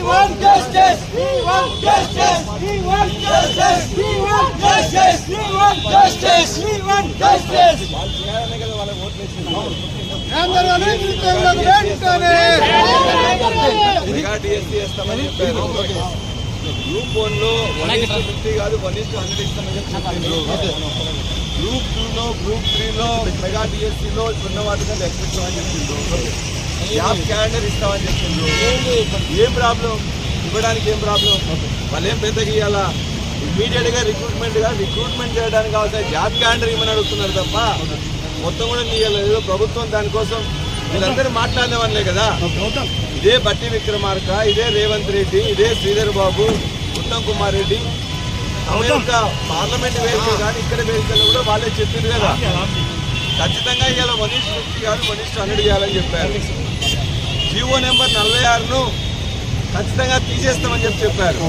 want justice. We want justice. We want justice. We want justice. We want justice. We want justice. Mega DSC ఇస్తామని చెప్పారు group వన్లో one is fifty కాదు one is hundred ఇస్తామని చెప్పిండ్రు group two లో group three లో mega DSC లో ఇప్పుడున్న వాటిగా ఎక్కువ ఇస్తామని చెప్పిండ్రు జాబ్ క్యాలెండర్ ఇస్తామని చెప్పిండ్రు. ఏం ప్రాబ్లం? ఇవ్వడానికి ఏం ప్రాబ్లం? వాళ్ళు ఏం పెద్దగా ఇవ్వాలా ఇమీడియట్గా రిక్రూట్మెంట్గా రిక్రూట్మెంట్ చేయడానికి కావాల్సిన జాబ్ క్యాలెండర్ ఇవ్వమని అడుగుతున్నారు తప్ప మొత్తం కూడా నీయలేదు ప్రభుత్వం దానికోసం వీళ్ళందరూ మాట్లాడినవన్లే కదా. ఇదే బట్టి విక్రమార్క ఇదే రేవంత్ రెడ్డి ఇదే శ్రీధర్ బాబు ఉత్తమ్ కుమార్ రెడ్డి. తమ యొక్క పార్లమెంట్ వేదిక కానీ ఇక్కడ వేదికలు కూడా వాళ్ళే చెప్పింది కదా. ఖచ్చితంగా ఇవాళ మనీష్ గారు మనీష్ హండ్రెడ్ చేయాలని చెప్పారు. జీవో నెంబర్ నలభై ఆరును ఖచ్చితంగా తీసేస్తామని చెప్పి చెప్పారు.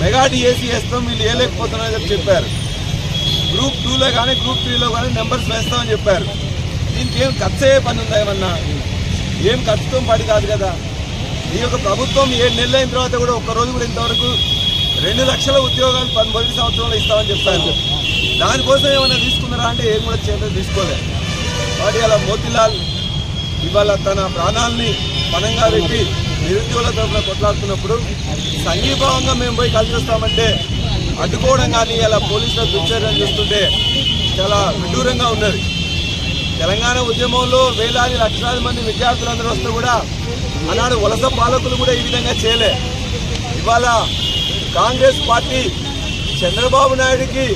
మెగా డిఏసీ వేస్తాం వీళ్ళు వేయలేకపోతున్నారని చెప్పి చెప్పారు. గ్రూప్ టూలో కానీ గ్రూప్ త్రీలో కానీ నెంబర్స్ వేస్తామని చెప్పారు. దీనికి ఏం ఖర్చు అయ్యే పని ఉందా ఏమన్నా? ఏం ఖర్చుతో పడి కాదు కదా. ఈ యొక్క ప్రభుత్వం ఏడు నెలలు అయిన తర్వాత కూడా ఒక్కరోజు కూడా ఇంతవరకు రెండు లక్షల ఉద్యోగాలు పది మొదటి సంవత్సరంలో ఇస్తామని చెప్పారు. దానికోసం ఏమైనా తీసుకున్నారా అంటే ఏం కూడా చేయలేదు తీసుకోలేదు. వాటి అలా మోతిలాల్ ఇవాళ తన ప్రాణాలని పణంగా పెట్టి నిరుద్యోగుల తరఫున కొట్లాడుతున్నప్పుడు సంఘీభావంగా మేము పోయి కలిసి వస్తామంటే అడ్డుకోవడం కానీ ఇలా పోలీసుల దుర్చర్యం చూస్తుంటే చాలా విడ్డూరంగా ఉన్నది. తెలంగాణ ఉద్యమంలో వేలాది లక్షలాది మంది విద్యార్థులందరూ వస్తే కూడా ఆనాడు వలస పాలకులు కూడా ఈ విధంగా చేయలే. ఇవాళ కాంగ్రెస్ పార్టీ చంద్రబాబు నాయుడికి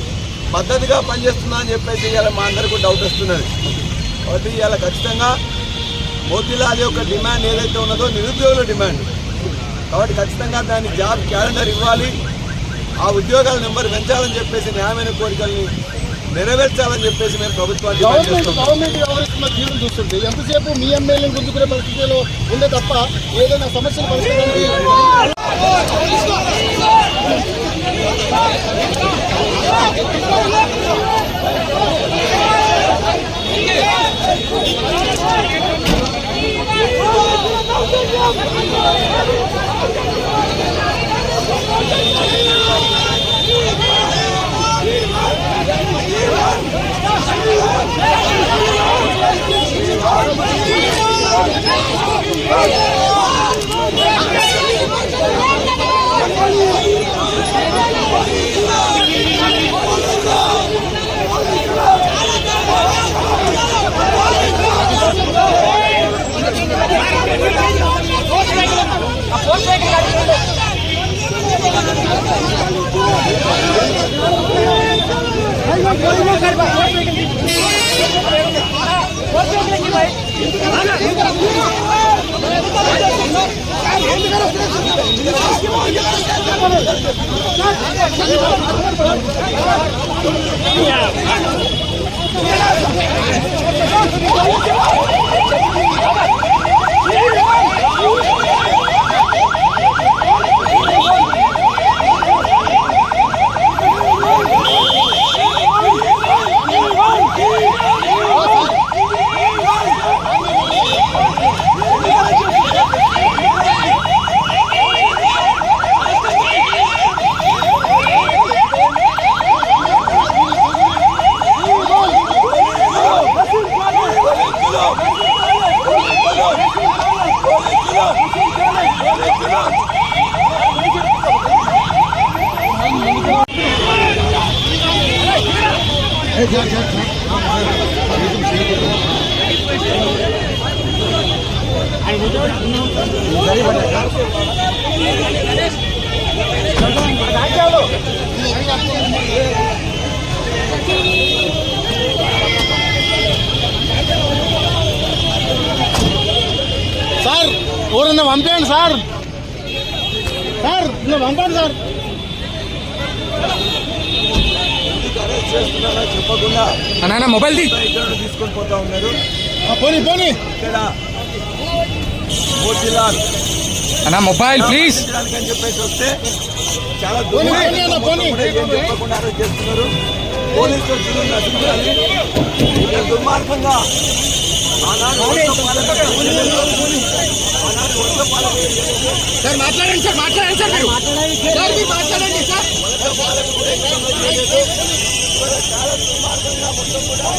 మద్దతుగా పనిచేస్తుందా అని చెప్పేసి ఇవాళ మా అందరికీ డౌట్ వస్తున్నది. కాబట్టి ఇలా ఖచ్చితంగా మోతీలాల్ యొక్క డిమాండ్ ఏదైతే ఉన్నదో నిరుద్యోగుల డిమాండ్. కాబట్టి ఖచ్చితంగా దాన్ని జాబ్ క్యాలెండర్ ఇవ్వాలి. ఆ ఉద్యోగాల నెంబర్ పెంచాలని చెప్పేసి న్యాయమైన కోరికల్ని నెరవేర్చాలని చెప్పేసి మేము ప్రభుత్వాన్ని గవర్నమెంట్ వ్యవహరిస్తున్న తీరును చూస్తుంటే ఎంతసేపు మీ ఎమ్మెల్యేని గుంజుకునే పరిస్థితిలో ఉండే తప్ప ఏదైనా సమస్యలు పరిస్థితి సార్ ఎవరన్నా పంపండి సార్ సార్ ఇంకా పంపేయండి సార్. ఎందుకు అరెస్ట్ చేస్తున్నారో చెప్పకుండా అన్న మొబైల్ తీసుకొని పోతా ఉన్నారు. ఆ, పోనీ పోనీ. ఇక్కడ మోతీలాల్. అన్న మొబైల్ ప్లీజ్. అని చెప్పేసి వస్తే చాలా ఏం చెప్పకుండా అరెస్ట్ చేస్తున్నారు. పోలీసులు నశించాలి దుర్మార్గంగా సార్ మాట్లాడండి సార్ మాట్లాడండి సార్ మీరు. సార్ మీరు మాట్లాడండి కూడా